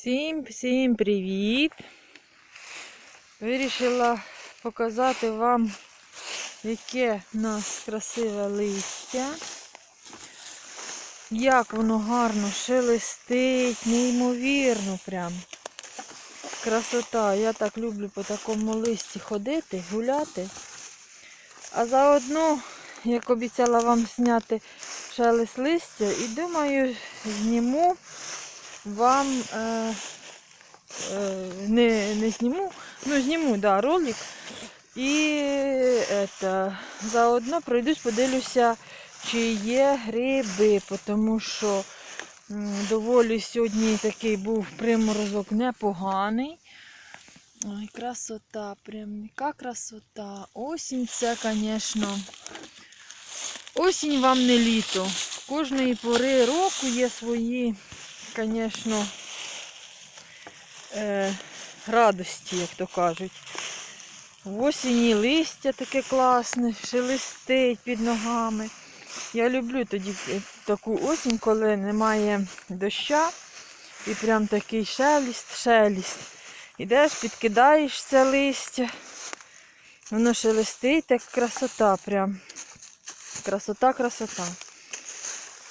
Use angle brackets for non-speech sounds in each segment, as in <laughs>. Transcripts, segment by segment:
Всім всім привіт! Вирішила показати вам, яке в нас красиве листя. Як воно гарно шелестить, неймовірно прям. Красота. Я так люблю по такому листі ходити, гуляти. А заодно, як обіцяла вам зняти шелест листя, і думаю, зніму вам е, е, не, не зніму, ну зніму, да, ролик. І это, заодно пройдусь, подивлюся, чи є гриби, тому що доволі сьогодні такий був приморозок непоганий. Ой, красота, прям яка красота. Осінь це, звісно. Осінь вам не літо. Кожної пори року є свої, звісно, е, радості, як то кажуть. В осені листя таке класне, шелестить під ногами. Я люблю тоді е, таку осінь, коли немає доща. І прям такий шеліст, шеліст. Ідеш, підкидаєш це листя. Воно шелестить, так красота прям. Красота, красота.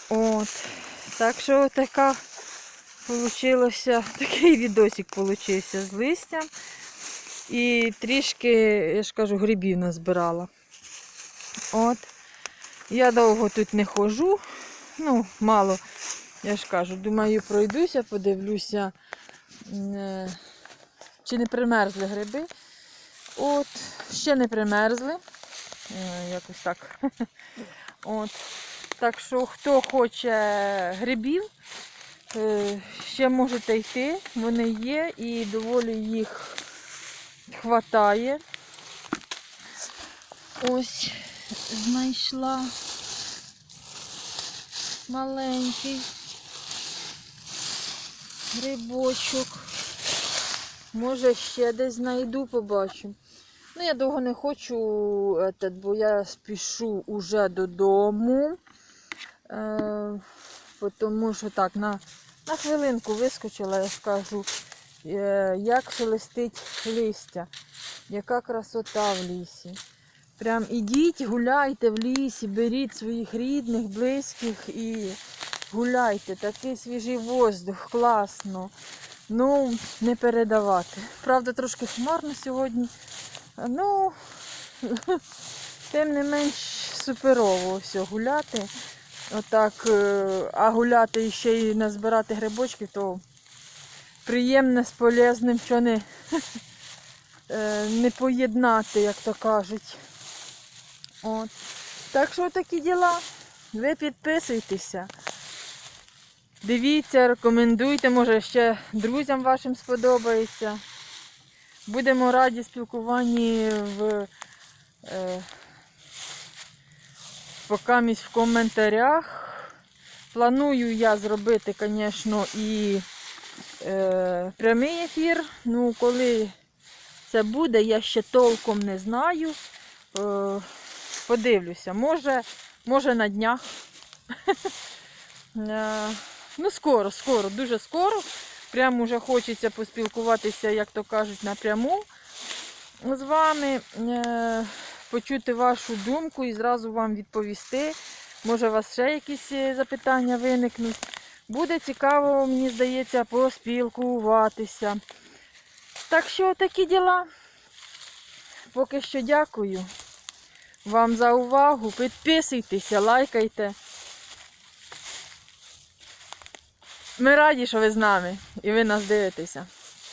От. Так що така получилося, <laughs> такий відосик получився з листям. І трішки, я ж кажу, грибів назбирала. От. Я довго тут не ходжу. Ну, мало, я ж кажу, думаю, пройдуся, подивлюся, е, чи не примерзли гриби. От, ще не примерзли. Е, Якось так. <laughs> От. Так що, хто хоче грибів, ще можете йти, вони є і доволі їх хватає. Ось знайшла маленький грибочок. Може ще десь знайду, побачу. Ну, я довго не хочу, бо я спішу уже додому. Е, тому що так, на, на хвилинку вискочила, я скажу, е, як шелестить листя, яка красота в лісі. Прям ідіть, гуляйте в лісі, беріть своїх рідних, близьких і гуляйте. Такий свіжий воздух, класно. Ну, не передавати. Правда, трошки хмарно сьогодні. Ну, <laughs> тим не менш суперово все гуляти. Отак, е, а гуляти ще й назбирати грибочки, то приємне з полезним, що не, <laughs> е, не поєднати, як то кажуть. От. Так що такі діла. Ви підписуйтеся. Дивіться, рекомендуйте, може ще друзям вашим сподобається. Будемо раді спілкуванні в е, покамість в коментарях. Планую я зробити, звісно, і е, прямий ефір. Ну, коли це буде, я ще толком не знаю. Е, подивлюся, може, може на днях. Е, ну, скоро, скоро, дуже скоро. Прямо вже хочеться поспілкуватися, як то кажуть, напряму з вами, е, почути вашу думку і зразу вам відповісти. Може, у вас ще якісь е, запитання виникнуть. Буде цікаво, мені здається, поспілкуватися. Так що такі діла. Поки що дякую вам за увагу. Підписуйтеся, лайкайте. Ми раді, що ви з нами і ви нас дивитеся.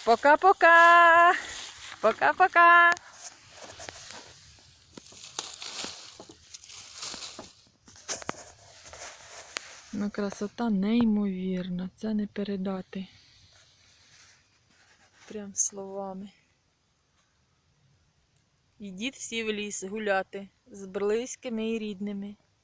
Пока-пока! Пока-пока! Ну, красота неймовірна, це не передати. Прям словами. Ідіть всі в ліс гуляти з близькими і рідними.